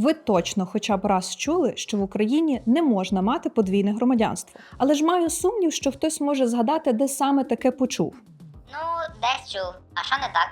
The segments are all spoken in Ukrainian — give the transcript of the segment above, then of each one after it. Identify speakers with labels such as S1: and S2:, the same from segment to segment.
S1: Ви точно хоча б раз чули, що в Україні не можна мати подвійне громадянство. Але ж маю сумнів, що хтось може згадати, де саме таке почув.
S2: Ну, десь чув. А що не так?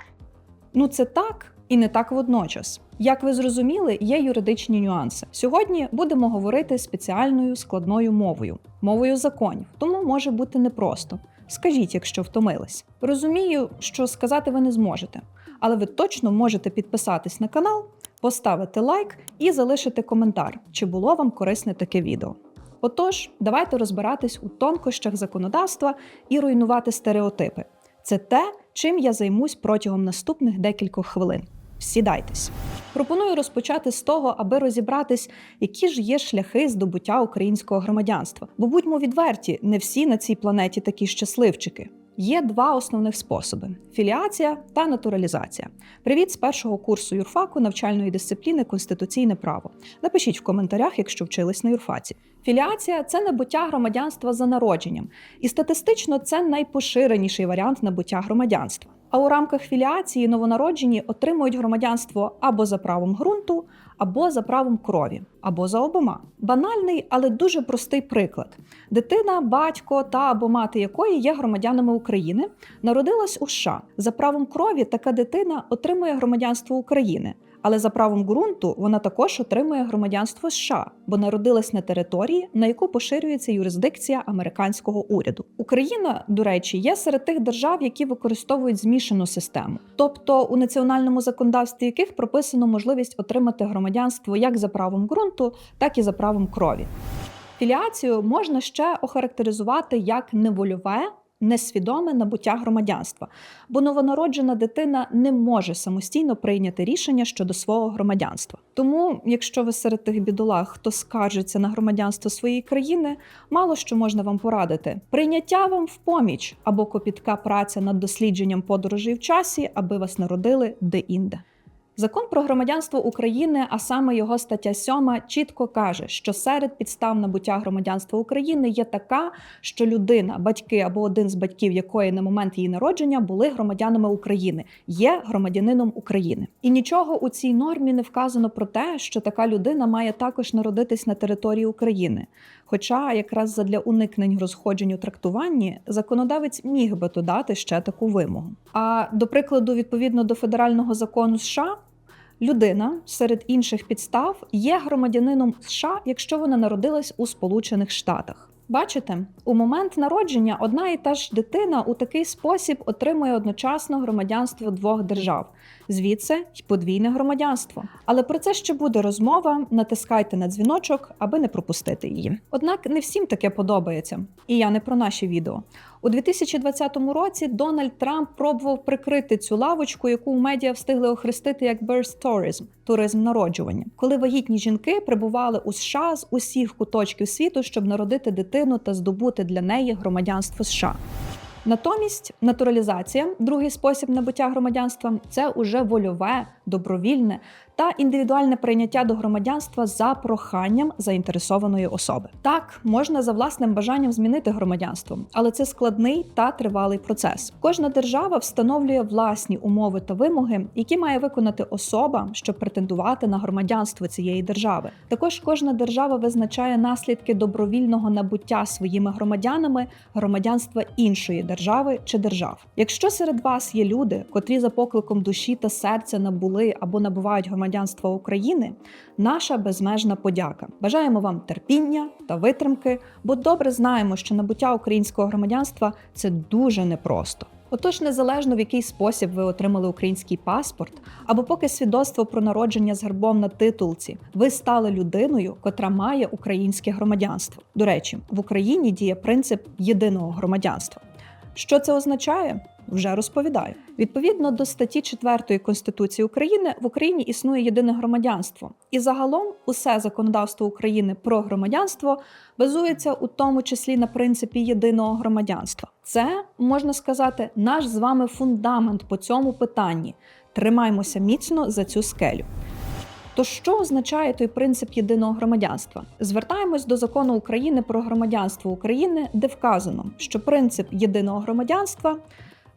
S1: Ну, це так і не так водночас. Як ви зрозуміли, є юридичні нюанси. Сьогодні будемо говорити спеціальною складною мовою, мовою законів, тому може бути непросто. Скажіть, якщо втомились. Розумію, що сказати ви не зможете, але ви точно можете підписатись на канал, поставити лайк і залишити коментар, чи було вам корисне таке відео. Отож, давайте розбиратись у тонкощах законодавства і руйнувати стереотипи. Це те, чим я займусь протягом наступних декількох хвилин. Сідайтесь. Пропоную розпочати з того, аби розібратись, які ж є шляхи здобуття українського громадянства. Бо будьмо відверті, не всі на цій планеті такі щасливчики. Є два основних способи: філіація та натуралізація. Привіт з першого курсу юрфаку навчальної дисципліни Конституційне право. Напишіть в коментарях, якщо вчились на юрфаці. Філіація це набуття громадянства за народженням, і статистично це найпоширеніший варіант набуття громадянства. А у рамках філіації новонароджені отримують громадянство або за правом ґрунту, або за правом крові, або за обома. Банальний, але дуже простий приклад: дитина, батько та або мати якої є громадянами України, народилась у США. За правом крові така дитина отримує громадянство України. Але за правом ґрунту вона також отримує громадянство США, бо народилась на території, на яку поширюється юрисдикція американського уряду. Україна, до речі, є серед тих держав, які використовують змішану систему, тобто у національному законодавстві яких прописано можливість отримати громадянство як за правом ґрунту, так і за правом крові. Філіацію можна ще охарактеризувати як невольове. Несвідоме набуття громадянства, бо новонароджена дитина не може самостійно прийняти рішення щодо свого громадянства. Тому, якщо ви серед тих бідолах, хто скаржиться на громадянство своєї країни, мало що можна вам порадити: прийняття вам в поміч або копітка праця над дослідженням подорожей в часі, аби вас народили де-інде. Закон про громадянство України, а саме його стаття 7, чітко каже, що серед підстав набуття громадянства України є така, що людина, батьки або один з батьків якої на момент її народження були громадянами України, є громадянином України. І нічого у цій нормі не вказано про те, що така людина має також народитись на території України. Хоча якраз задля уникнень розходжень у трактуванні законодавець міг би додати ще таку вимогу. А до прикладу, відповідно до федерального закону США. Людина серед інших підстав є громадянином США, якщо вона народилась у Сполучених Штатах. Бачите, у момент народження одна і та ж дитина у такий спосіб отримує одночасно громадянство двох держав, звідси й подвійне громадянство. Але про це ще буде розмова. Натискайте на дзвіночок, аби не пропустити її. Однак не всім таке подобається, і я не про наші відео. У 2020 році Дональд Трамп пробував прикрити цю лавочку, яку медіа встигли охрестити як birth tourism – туризм народжування, коли вагітні жінки прибували у США з усіх куточків світу, щоб народити дитину та здобути для неї громадянство США. Натомість натуралізація, другий спосіб набуття громадянства, це уже вольове, добровільне та індивідуальне прийняття до громадянства за проханням заінтересованої особи. Так, можна за власним бажанням змінити громадянство, але це складний та тривалий процес. Кожна держава встановлює власні умови та вимоги, які має виконати особа, щоб претендувати на громадянство цієї держави. Також кожна держава визначає наслідки добровільного набуття своїми громадянами громадянства іншої держави чи держав. Якщо серед вас є люди, котрі за покликом душі та серця набули або набувають громадянство України, наша безмежна подяка. Бажаємо вам терпіння та витримки, бо добре знаємо, що набуття українського громадянства це дуже непросто. Отож, незалежно в який спосіб ви отримали український паспорт, або поки свідоцтво про народження з гербом на титулці, ви стали людиною, котра має українське громадянство. До речі, в Україні діє принцип єдиного громадянства. Що це означає? Вже розповідаю. Відповідно до статті 4 Конституції України в Україні існує єдине громадянство, і загалом усе законодавство України про громадянство базується у тому числі на принципі єдиного громадянства. Це можна сказати наш з вами фундамент по цьому питанні. Тримаймося міцно за цю скелю. То що означає той принцип єдиного громадянства? Звертаємось до закону України про громадянство України, де вказано, що принцип єдиного громадянства,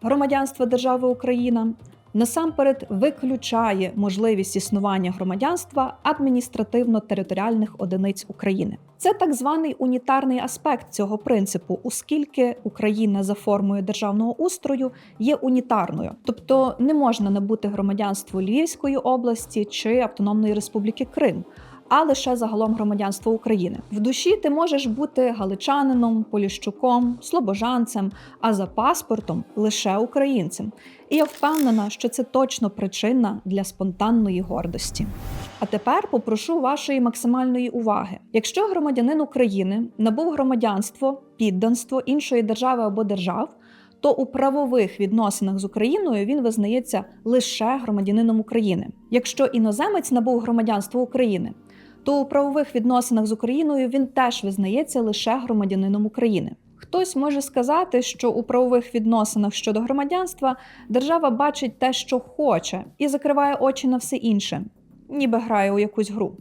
S1: громадянства держави Україна насамперед виключає можливість існування громадянства адміністративно-територіальних одиниць України. Це так званий унітарний аспект цього принципу, оскільки Україна за формою державного устрою є унітарною, тобто не можна набути громадянство Львівської області чи Автономної Республіки Крим. А лише загалом громадянство України. В душі ти можеш бути галичанином, поліщуком, слобожанцем, а за паспортом лише українцем. І я впевнена, що це точно причина для спонтанної гордості. А тепер попрошу вашої максимальної уваги. Якщо громадянин України набув громадянство, підданство іншої держави або держав, то у правових відносинах з Україною він визнається лише громадянином України. Якщо іноземець набув громадянство України, то у правових відносинах з Україною він теж визнається лише громадянином України. Хтось може сказати, що у правових відносинах щодо громадянства держава бачить те, що хоче, і закриває очі на все інше, ніби грає у якусь гру.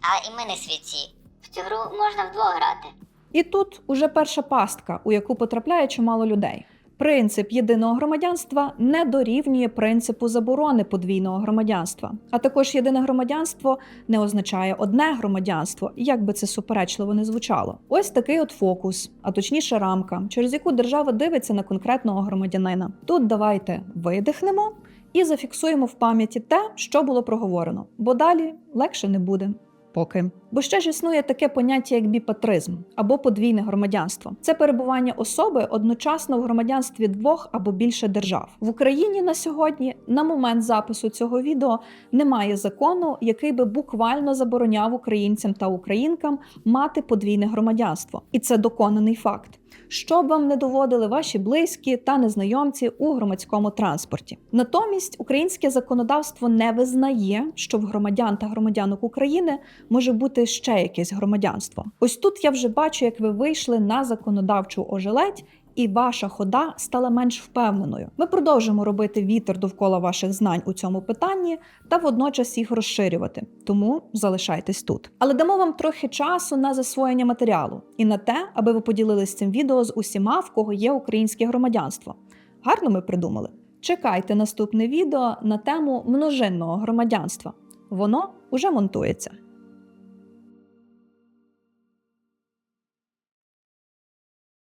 S2: Але і ми не свідці. В цю гру можна вдвох грати.
S1: І тут уже перша пастка, у яку потрапляє чимало людей. Принцип єдиного громадянства не дорівнює принципу заборони подвійного громадянства. А також єдине громадянство не означає одне громадянство, як би це суперечливо не звучало. Ось такий от фокус, а точніше рамка, через яку держава дивиться на конкретного громадянина. Тут давайте видихнемо і зафіксуємо в пам'яті те, що було проговорено, бо далі легше не буде. Поки бо ще ж існує таке поняття як біпатризм або подвійне громадянство. Це перебування особи одночасно в громадянстві двох або більше держав в Україні на сьогодні. На момент запису цього відео немає закону, який би буквально забороняв українцям та українкам мати подвійне громадянство, і це доконаний факт. Щоб вам не доводили ваші близькі та незнайомці у громадському транспорті. Натомість українське законодавство не визнає, що в громадян та громадянок України може бути ще якесь громадянство. Ось тут я вже бачу, як ви вийшли на законодавчу ожеледь. І ваша хода стала менш впевненою. Ми продовжимо робити вітер довкола ваших знань у цьому питанні та водночас їх розширювати. Тому залишайтесь тут. Але дамо вам трохи часу на засвоєння матеріалу і на те, аби ви поділились цим відео з усіма, в кого є українське громадянство. Гарно ми придумали. Чекайте наступне відео на тему множинного громадянства. Воно уже монтується.